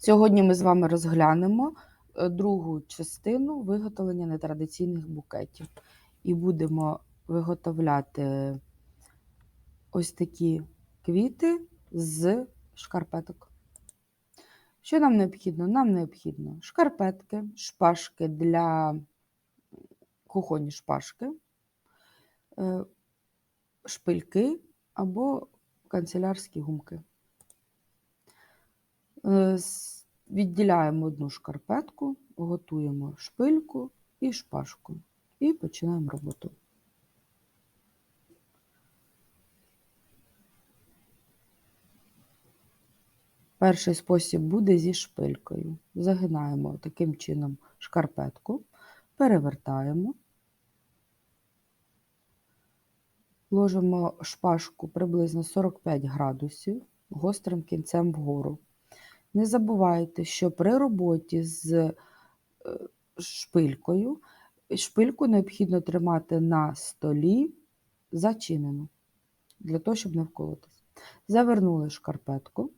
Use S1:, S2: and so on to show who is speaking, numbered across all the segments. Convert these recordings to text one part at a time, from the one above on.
S1: Сьогодні ми з вами розглянемо е, другу частину виготовлення нетрадиційних букетів. І будемо виготовляти ось такі квіти з шкарпеток. Що нам необхідно? Нам необхідно шкарпетки, шпажки для кухонні шпажки, е, шпильки або канцелярські гумки. Е, Відділяємо одну шкарпетку, готуємо шпильку і шпажку. І починаємо роботу. Перший спосіб буде зі шпилькою. Загинаємо таким чином шкарпетку, перевертаємо, ложимо шпажку приблизно 45 градусів гострим кінцем вгору. Не забувайте, що при роботі з е, шпилькою шпильку необхідно тримати на столі зачинену, для того, щоб не вколотись. Завернули шкарпетку,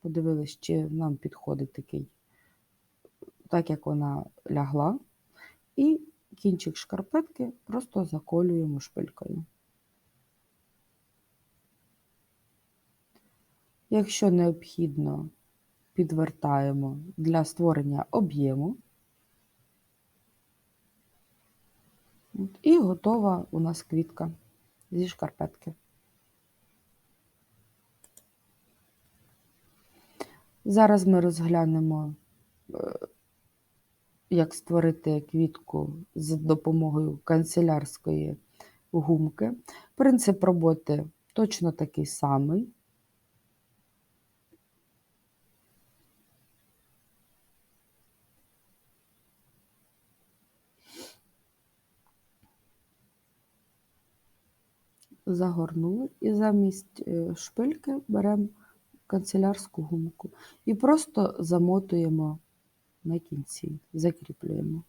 S1: подивились, чи нам підходить такий, так як вона лягла, і кінчик шкарпетки просто заколюємо шпилькою. Якщо необхідно, підвертаємо для створення об'єму. І готова у нас квітка зі шкарпетки. Зараз ми розглянемо, е, як створити квітку з допомогою канцелярської гумки. Принцип роботи точно такий самий. Загорнули і замість е, шпильки беремо канцелярську гумку і просто замотуємо на кінці, закріплюємо.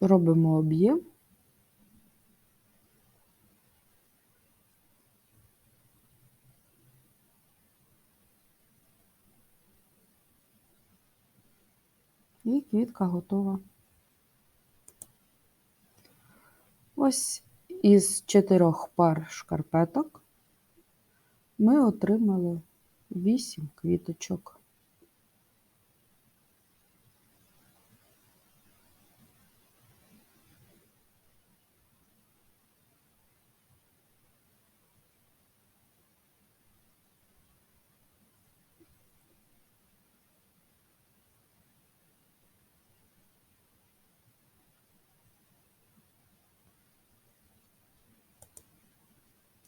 S1: Робимо об'єм. І квітка готова. Ось із чотирьох пар шкарпеток ми отримали вісім квіточок.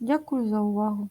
S1: Дякую за увагу!